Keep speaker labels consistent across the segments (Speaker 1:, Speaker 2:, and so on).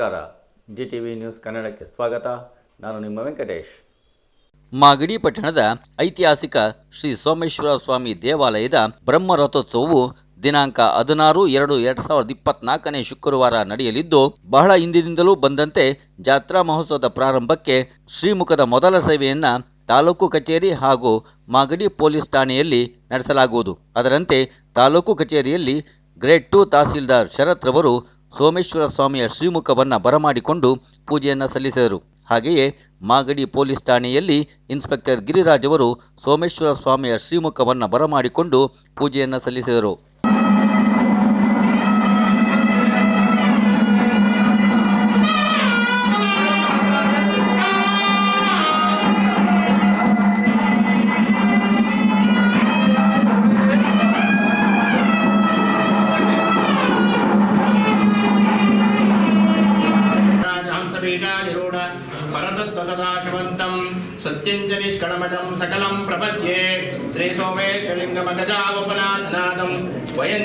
Speaker 1: ನಮಸ್ಕಾರ. G T V news ಕನ್ನಡಕ್ಕೆ ಸ್ವಾಗತ. ನಾನು ನಿಮ್ಮ ವೆಂಕಟೇಶ್.
Speaker 2: ಮಾಗಡಿ ಪಟ್ಟಣದ ಐತಿಹಾಸಿಕ ಶ್ರೀ ಸೋಮೇಶ್ವರ ಸ್ವಾಮಿ ದೇವಾಲಯದ ಬ್ರಹ್ಮರಥೋತ್ಸವವು ದಿನಾಂಕ ಹದಿನಾರು ಎರಡು ಎರಡ್ ಸಾವಿರದ ಇಪ್ಪತ್ನಾಲ್ಕನೇ ಶುಕ್ರವಾರ ನಡೆಯಲಿದ್ದು, ಬಹಳ ಹಿಂದಿನಿಂದಲೂ ಬಂದಂತೆ ಜಾತ್ರಾ ಮಹೋತ್ಸವದ ಪ್ರಾರಂಭಕ್ಕೆ ಶ್ರೀಮುಖದ ಮೊದಲ ಸೇವೆಯನ್ನು ತಾಲೂಕು ಕಚೇರಿ ಹಾಗೂ ಮಾಗಡಿ ಪೊಲೀಸ್ ಠಾಣೆಯಲ್ಲಿ ನಡೆಸಲಾಗುವುದು. ಅದರಂತೆ ತಾಲೂಕು ಕಚೇರಿಯಲ್ಲಿ ಗ್ರೇಡ್ ಟು ತಹಸೀಲ್ದಾರ್ ಶರತ್ ರವರು ಸೋಮೇಶ್ವರ ಸ್ವಾಮಿಯ ಶ್ರೀಮುಖವನ್ನು ಬರಮಾಡಿಕೊಂಡು ಪೂಜೆಯನ್ನು ಸಲ್ಲಿಸಿದರು. ಹಾಗೆಯೇ ಮಾಗಡಿ ಪೊಲೀಸ್ ಠಾಣೆಯಲ್ಲಿ ಇನ್ಸ್ಪೆಕ್ಟರ್ ಗಿರಿರಾಜ್ ಅವರು ಸೋಮೇಶ್ವರ ಸ್ವಾಮಿಯ ಶ್ರೀಮುಖವನ್ನು ಬರಮಾಡಿಕೊಂಡು ಪೂಜೆಯನ್ನು ಸಲ್ಲಿಸಿದರು.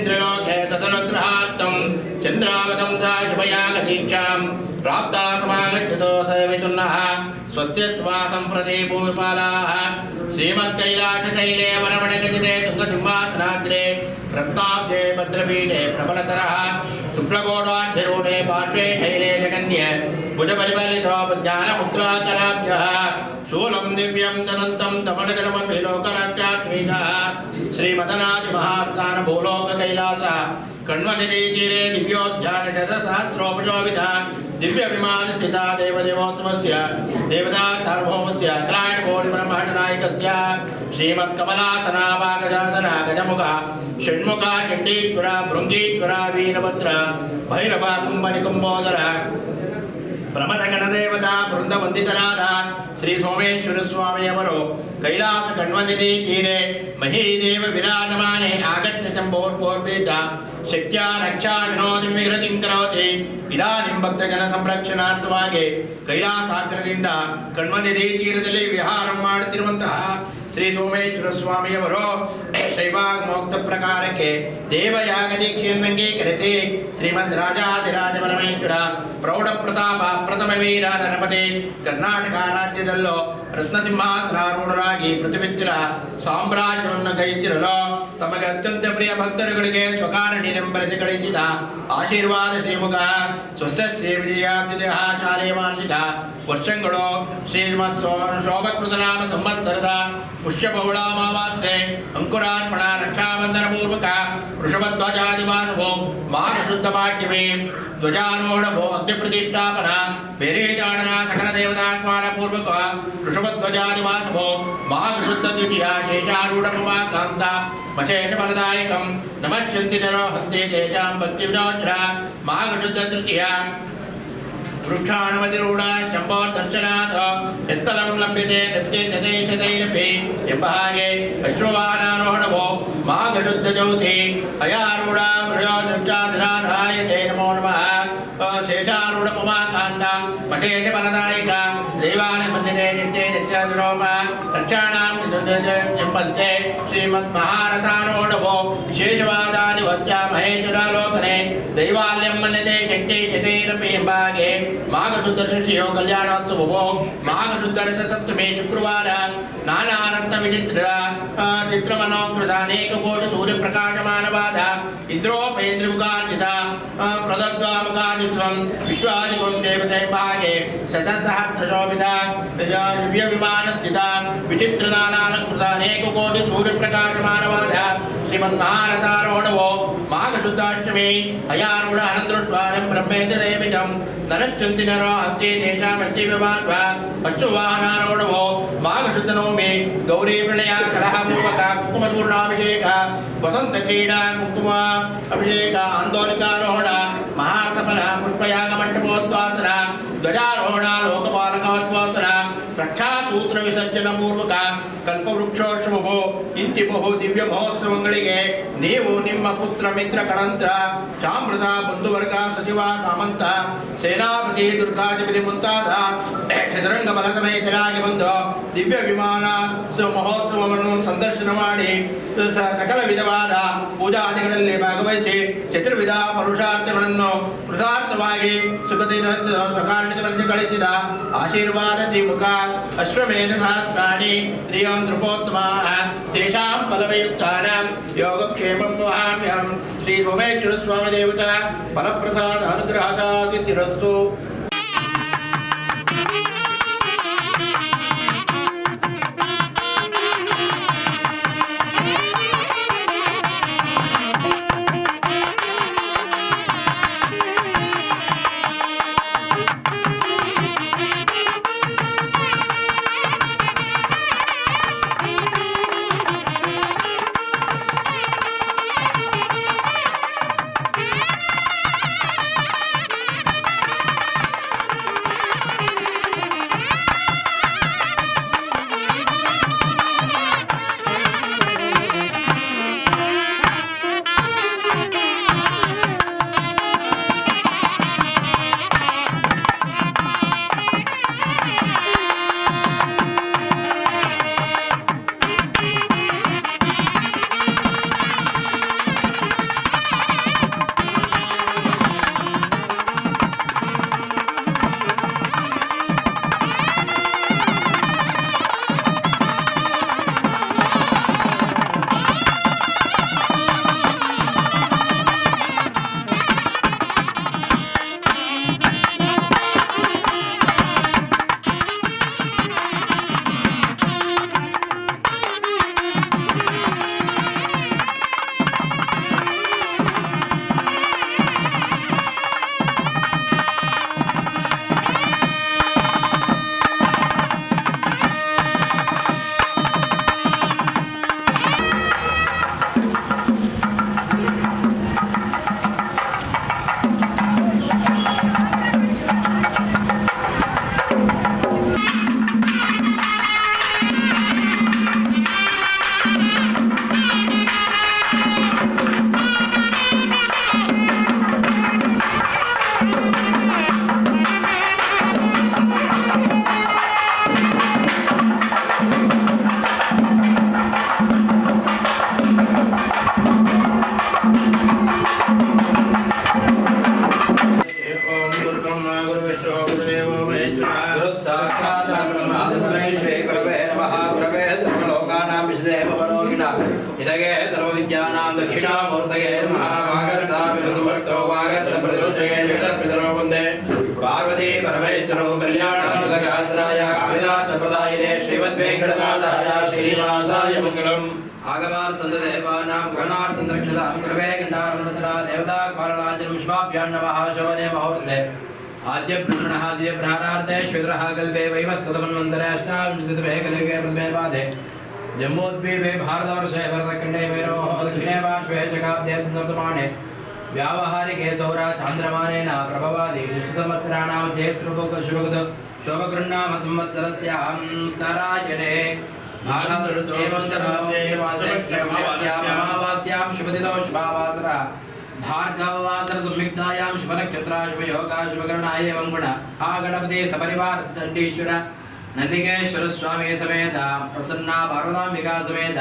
Speaker 3: इन्द्रलोके सदनुग्रहात्तम् चन्द्रावतंसा शुभया गतीक्षाम् प्राप्ता समागच्छतो सवितुन्नः स्वस्य स्वासम्प्रति भूमिपालाः श्रीमत्कैलासशैले वरमणगजिते तुङ्गसिंहासनाग्रे रत्नाब्जे भद्रपीठे प्रबलतरः शुक्लकोटाभ्यरूढे पार्श्वे शैले जगन्य भुजपरिपालितो ज्ञानमुद्राकलाभ्यः शूलं दिव्यं तनन्तं तमणजलमपि श्रीमदनाथ महास्थान भूलोक कैलास कण्वनिधि तीरे दिव्योध्यान शतसहस्रोपजोविध दिव्य विमान देवता सार्वभौमस्य त्रायण कोटि ब्रह्मांड नायकस्य श्रीमत् कमलासना गजमुखा षण्मुखा चण्डीश्वरा भृङ्गीश्वरा वीरभद्र भैरवा कुम्भनिकुम्बोदर ಪ್ರಮದಗಣದೇವತಾ ಬೃಂದ ವಂದಿತರಾದ ಶ್ರೀ ಸೋಮೇಶ್ವರ ಸ್ವಾಮಿಯವರು ಕೈಲಾಸ ಕಣ್ವನಿಧಿ ತೀರೆ. ಮಹೀದೇವ ವಿರಾಜಮಾನೆ ಆಗತ್ಯ ಚಂಬೋರ್ಪೋರ್ಪೀತ ಶಕ್ತಿಯ ರಕ್ಷಾ ವಿನೋದಿ ವಿಹೃತಿಂ ಕರೋತಿ. ಇದಾನಿಂ ಭಕ್ತ ಜನ ಸಂರಕ್ಷಣಾರ್ಥವಾಗಿ ಕೈಲಾಸಾಗ್ರದಿಂದ ಕಣ್ವನಿಧಿ ತೀರದಲ್ಲಿ ವಿಹಾರ ಮಾಡುತ್ತಿರುವಂತಹ ಶ್ರೀ ಸೋಮೇಶ್ವರ ಸ್ವಾಮಿಯವರು ಶೈವಾಗ್ಮೋಕ್ತ ಪ್ರಕಾರಕ್ಕೆ ದೇವಯಾಗ ದೀಕ್ಷೆಯನ್ನು ಅಂಗೀಕರಿಸಿ ಶ್ರೀಮದ್ ರಾಜಾಧಿರಾಜ ಪರಮೇಶ್ವರ ಪ್ರೌಢ ಪ್ರತಾಪ ಪ್ರಥಮ ವೀರ ನರಪತಿ ಕರ್ನಾಟಕ ರಾಜ್ಯದಲ್ಲೂ ರತ್ನಸಿಂಹಾಸನಾರೂಢರಾಗಿ ಪ್ರತಿಬಿತ್ತಿರ ಸಾಮ್ರಾಜ್ಯವನ್ನು ಗೈತಿರಲು ತಮಗೆ ಅತ್ಯಂತ ಪ್ರಿಯ ಭಕ್ತರುಗಳಿಗೆ ಸ್ವಕಾರಣಿನೆಂಬರೆಸಿ ಕಳಿಸಿದ ಆಶೀರ್ವಾದ ಶ್ರೀಮುಖ ಸ್ವಸ್ಥ ಶ್ರೀ ವಿಜಯಾಬ್ಜಾಚಾರ್ಯ ಮಾನಸಿಕ ವರ್ಷಗಳು ಶ್ರೀಮತ್ ಶೋಭಕೃತನಾಮ ಸಂವತ್ಸರದ ಪುಷ್ಯ ಬಹುಳಾಮಾವಾಸ್ಯೆ ಅಂಕುರಾರ್ಪಣ ರಕ್ಷಾಬಂಧನ ಪೂರ್ವಕ ವೃಷಭಧ್ವಜಾದಿವಾಸವೋ ಮಾಘ ಶುದ್ಧ ಭಾಗ್ಯವೇ ಧ್ವಜಾರೋಹಣವೋ ಅಗ್ನಿ ಪ್ರತಿಷ್ಠಾಪನ ಬೇರೆ ಜಾಣನ ಸಕಲ ದೇವತಾತ್ಮಾನ ಪೂರ್ವಕ ವೃಷಭಧ್ವಜಾದಿವಾಸವೋ ಮಾಘ ಶುದ್ಧ ದ್ವಿತೀಯ ಶೇಷಾರೂಢ ಕಾಂತ మచేషమనదాయకం నమశ్యంతి నరోహంతే తేజాం భక్తివినోద్ర మాఘశుద్ధ తృతీయా వృక్షాణమతిరూఢ శంభో దర్శనాథ ఎత్తలం లభ్యతే నిత్యైరపి ఎంబహాగే అశ్వవాహనారోహణవో మాఘశుద్ధ జ్యోతి అయారూఢ వృషో జయ నమో నమ శేషారూఢ ఉమాకాంత మశేష పరదాయ వర్తంతే శ్రీమద్మహారథారూఢభో శేషవాదాని వత్యామహే చురాలోకనే దైవాల్యం మన్యతే శక్తి శతైరపి భాగే మాఘశుద్ధ షష్ఠియో కళ్యాణోత్సవో మాఘశుద్ధరథ సప్తమే శుక్రవార నానారత్న విచిత్ర చిత్రమనోకృత అనేక కోటి సూర్యప్రకాశమాన బాధ ఇంద్రోపేంద్రముగా विश्वं विश्वादिकुं देवदैभागे शतसहस्रशोभिता दिव्यविमानस्थिता विचित्रनानालङ्कृतानेककोटिसूर्यप्रकाशमानवाधा श्रीमन्महारथारोहणवो माघशुद्धाष्टमी हयारूढ अनन्तरुद्वारं ब्रह्मेन्द्रदेविजं नरश्चन्ति नरो हस्ते तेषामस्तीविवाद्वा पशुवाहनारोहणवो माघशुद्धनोमि गौरी प्रणया कलहपूर्वका कुङ्कुमचूर्णाभिषेक वसन्तक्रीडा कुङ्कुमा अभिषेक आन्दोलिकारोहण యాగ మంటపం ಇಂತಿಬಹು ದಿವ್ಯ ಮಹೋತ್ಸವಗಳಿಗೆ ನೀವು ನಿಮ್ಮ ಪುತ್ರ ಮಿತ್ರ ಕಳಂತ ಚಾಮೃತ ಬಂಧುವರ್ಗ ಸಚಿವ ಸಾಮಂತ, ಸೇನಾಪತಿ ದುರ್ಗಾಧಿಪತಿ ಮುಂತಾದ ಚದುರಂಗ ಬಲ ಸಮೇತರಾಗಿ ಬಂದು ದಿವ್ಯ ವಿಮಾನ ಮಹೋತ್ಸವವನ್ನು ಸಂದರ್ಶನ ಮಾಡಿ ಸಕಲ ವಿಧವಾದ ಪೂಜಾದಿಗಳಲ್ಲಿ ಭಾಗವಹಿಸಿ ಚತುರ್ವಿಧ ಪುರುಷಾರ್ಥಗಳನ್ನು ಕೃತಾರ್ಥವಾಗಿ ಸುಖದಿಂದ ಗಳಿಸಿದ ಆಶೀರ್ವಾದ ಶ್ರೀಮುಖ ಅಶ್ವಮೇಧ ಸಹಸ್ರಾಣಿ ಶ್ರೀಯೋನ್ ನೃಪೋತ್ತಮ ತೇಷಾಂ
Speaker 4: ఫలానాం ఫలమయుక్తానాం యోగక్షేమం వహామ్యం శ్రీ సోమేశ్వర స్వామి దేవత ఫలప్రసాద అనుగ్రహతాతిరస్సు భాగవానుతందు దేవానాం గణార్థం రక్షసాం కృపే గండారంధత్ర దేవతా కారణాంజనం విశ్వాభ్యాం నమః శవనే మహోర్ధే ఆద్య బ్రహ్మణః దివ్య ప్రాణార్థే శ్వేతరః కల్పే వైవస్వతమన్వంతరే అష్టావింశతిమే కలిగే ప్రథమే పాదే జమ్మోద్వీపే భారతవర్షే భరతఖండే మేరోహ దక్షిణే వాష్వే శకాబ్దే సంవర్తమానే వ్యావహారికే సౌర చాంద్రమానేన ప్రభవాది శిష్ట సంవత్సరాణాం జయ శుభగృహ్ణామ సంవత్సరస్యాం తరాయణే महावास्यां शुभदिनौ शुभावासर भार्गववासर संयुक्तायां शुभनक्षत्रा शुभयोगा शुभकरणाय एवं गुण हा गणपते सपरिवार दण्डीश्वर नन्दिकेश्वर स्वामी समेत प्रसन्ना पार्वताम्बिका समेत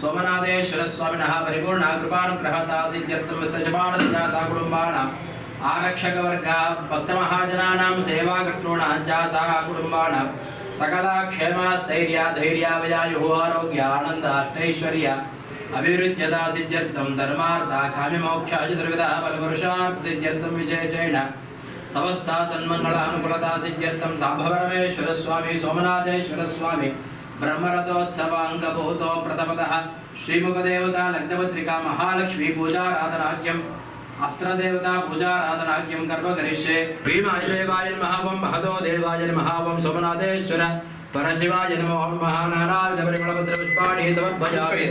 Speaker 4: सोमनाथेश्वर स्वामिनः परिपूर्णा कृपानुग्रहतासीत्यर्थं सशपाणस्य सा कुटुम्बानाम् आरक्षकवर्गः भक्तमहाजनानां सेवाकर्तॄणां च सा कुटुम्बानां ಸೇವಾಕರ್ತॄಣಾಂ ಚ ಸಾ ಕುಟುಂಬಾನಾಂ ಸಕಲ ಕ್ಷೇಮ ಸ್ಥೈರ್ಯ ಧೈರ್ಯಾವಯಾಯು ಆರೋಗ್ಯ ಆನಂದ ಅಷ್ಟೈಶ್ವರ್ಯ ಅಭಿವೃದ್ಧ್ಯತಾ ಸಿದ್ಧ್ಯರ್ಥಂ ಧರ್ಮಾರ್ಥ ಕಾಮ್ಯಮೋಕ್ಷ ಚತುರ್ವಿಧ ಫಲಪುರುಷಾರ್ಥ ಸಿದ್ಧ್ಯರ್ಥಂ ವಿಶೇಷೇಣ ಸಮಸ್ತ ಸನ್ಮಂಗಳ ಅನುಕೂಲತಾ ಸಿದ್ಧ್ಯರ್ಥಂ ಸಾಂಬವರಮೇಶ್ವರ ಸ್ವಾಮಿ ಸೋಮನಾಥೇಶ್ವರ ಸ್ವಾಮಿ ಬ್ರಹ್ಮರಥೋತ್ಸವ ಅಂಗಭೂತೋ ಪ್ರಥಮತಃ ಶ್ರೀಮುಖದೇವತಾ ಲಗ್ನಪತ್ರಿಕಾ ಮಹಾಲಕ್ಷ್ಮೀ ಪೂಜಾರಾಧನಾಗ್ಯಂ అస్త్రదేవతా పూజారాధనాఖ్యం గర్భ కరిష్యే భీమాయదేవాయ మహావం
Speaker 3: మహదో దేవాయ మహావం
Speaker 4: సోమనాథేశ్వర. పరశివాయ
Speaker 3: నమో మహానారావిధ పరిమళపత్ర పుష్పాణి తమర్పయామి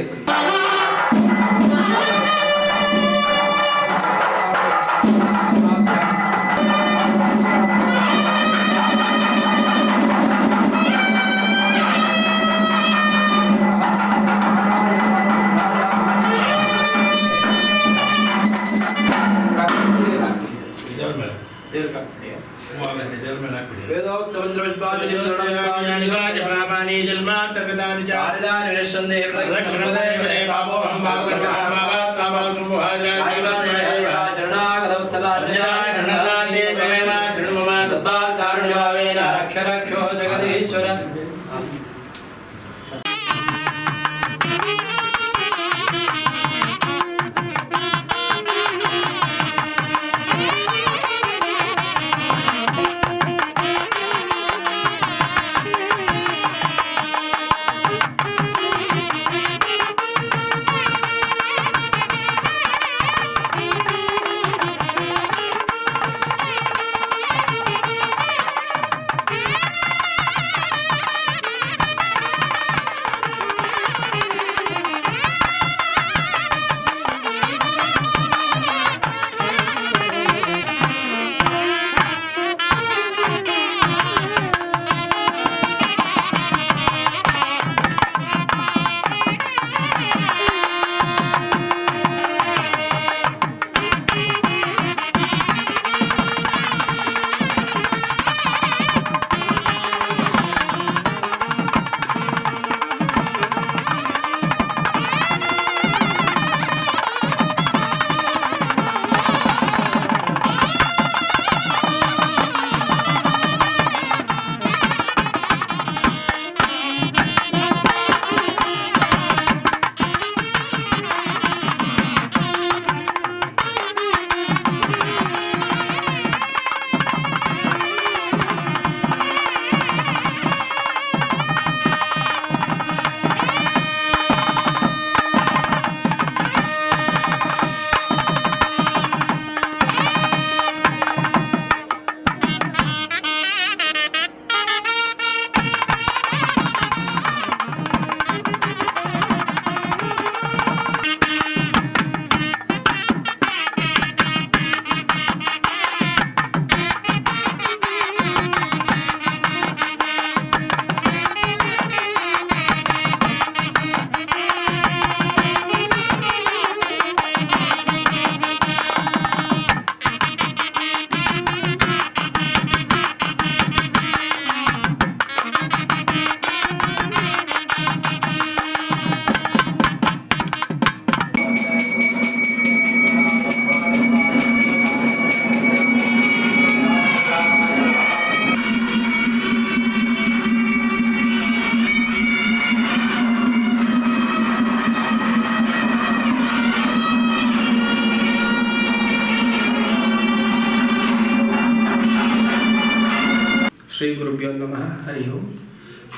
Speaker 4: जन्मान्तर्गतानि
Speaker 3: च आदिदानि विनश्यन्ते लक्ष्मणदेवदे पापोऽहं पापकर्मः
Speaker 4: पापात्मा पापं गुहाजाय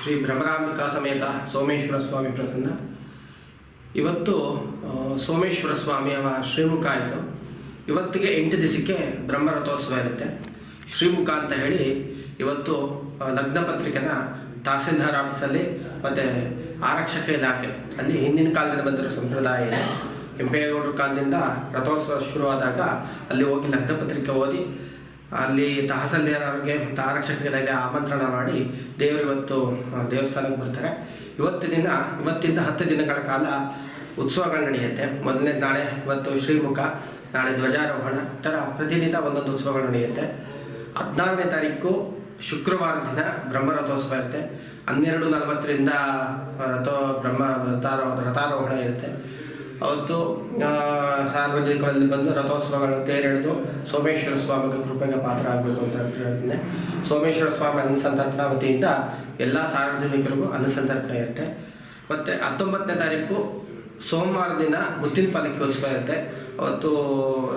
Speaker 5: ಶ್ರೀ ಭ್ರಮರಾಂಬಿಕಾ ಸಮೇತ ಸೋಮೇಶ್ವರ ಸ್ವಾಮಿ ಪ್ರಸನ್ನ. ಇವತ್ತು ಸೋಮೇಶ್ವರ ಸ್ವಾಮಿ ಅವ ಶ್ರೀಮುಖ ಆಯಿತು. ಇವತ್ತಿಗೆ ಎಂಟು ದಿವಸಕ್ಕೆ ಬ್ರಹ್ಮರಥೋತ್ಸವ ಇರುತ್ತೆ. ಶ್ರೀಮುಖ ಅಂತ ಹೇಳಿ ಇವತ್ತು ಲಗ್ನ ಪತ್ರಿಕೆನ ತಹಸೀಲ್ದಾರ್ ಆಫೀಸಲ್ಲಿ ಮತ್ತು ಆರಕ್ಷಕ ಇಲಾಖೆ, ಅಲ್ಲಿ ಹಿಂದಿನ ಕಾಲದಲ್ಲಿ ಬಂದಿರೋ ಸಂಪ್ರದಾಯ ಇದೆ. ಕೆಂಪೇಗೌಡರ ಕಾಲದಿಂದ ರಥೋತ್ಸವ ಶುರುವಾದಾಗ ಅಲ್ಲಿ ಹೋಗಿ ಲಗ್ನ ಪತ್ರಿಕೆ ಓದಿ ಅಲ್ಲಿ ತಹಸೀಲ್ದಾರ್ಗೆ ಮತ್ತು ಆರಕ್ಷಕರಿಗೆ ಆಮಂತ್ರಣ ಮಾಡಿ ದೇವರು ಇವತ್ತು ದೇವಸ್ಥಾನಕ್ಕೆ ಬರ್ತಾರೆ. ಇವತ್ತು ದಿನ, ಇವತ್ತಿಂದ ಹತ್ತು ದಿನಗಳ ಕಾಲ ಉತ್ಸವಗಳು ನಡೆಯುತ್ತೆ. ಮೊದಲನೇ ನಾಳೆ ಇವತ್ತು ಶ್ರೀಮುಖ, ನಾಳೆ ಧ್ವಜಾರೋಹಣ, ಈ ಥರ ಪ್ರತಿದಿನ ಒಂದೊಂದು ಉತ್ಸವಗಳು ನಡೆಯುತ್ತೆ. ಹದಿನಾರನೇ ತಾರೀಕು ಶುಕ್ರವಾರ ದಿನ ಬ್ರಹ್ಮ ರಥೋತ್ಸವ ಇರುತ್ತೆ. ಹನ್ನೆರಡು ನಲವತ್ತರಿಂದ ರಥೋ, ಬ್ರಹ್ಮ ರಥಾರೋ, ರಥಾರೋಹಣ ಇರುತ್ತೆ. ಅವತ್ತು ಸಾರ್ವಜನಿಕರಲ್ಲಿ ಬಂದು ರಥೋತ್ಸವಗಳು ತೇರೆಳೆದು ಸೋಮೇಶ್ವರ ಸ್ವಾಮಿಗೆ ಕೃಪೆಗೆ ಪಾತ್ರ ಆಗಬೇಕು ಅಂತ ಹೇಳ್ತೀನಿ. ಸೋಮೇಶ್ವರ ಸ್ವಾಮಿ ಅನ್ನಸಂತರ್ಪಣ ವತಿಯಿಂದ ಎಲ್ಲ ಸಾರ್ವಜನಿಕರಿಗೂ ಅನ್ನಸಂತರ್ಪಣೆ ಇರುತ್ತೆ ಮತ್ತು ಹತ್ತೊಂಬತ್ತನೇ ತಾರೀಕು ಸೋಮವಾರ ದಿನ ಮುತ್ತಿನ ಉತ್ಸವ ಇರುತ್ತೆ. ಅವತ್ತು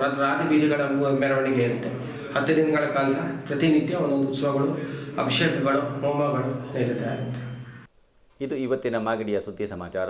Speaker 5: ರಾಜಬೀದಿಗಳ ಮೆರವಣಿಗೆ ಇರುತ್ತೆ. ಹತ್ತು ದಿನಗಳ ಕಾಲ ಪ್ರತಿನಿತ್ಯ ಒಂದೊಂದು ಉತ್ಸವಗಳು, ಅಭಿಷೇಕಗಳು, ಹೋಮಗಳು ನೈವೇದ್ಯ ಇರುತ್ತೆ.
Speaker 1: ಇದು ಇವತ್ತಿನ ಮಾಗಡಿಯ ಸುದ್ದಿ ಸಮಾಚಾರ.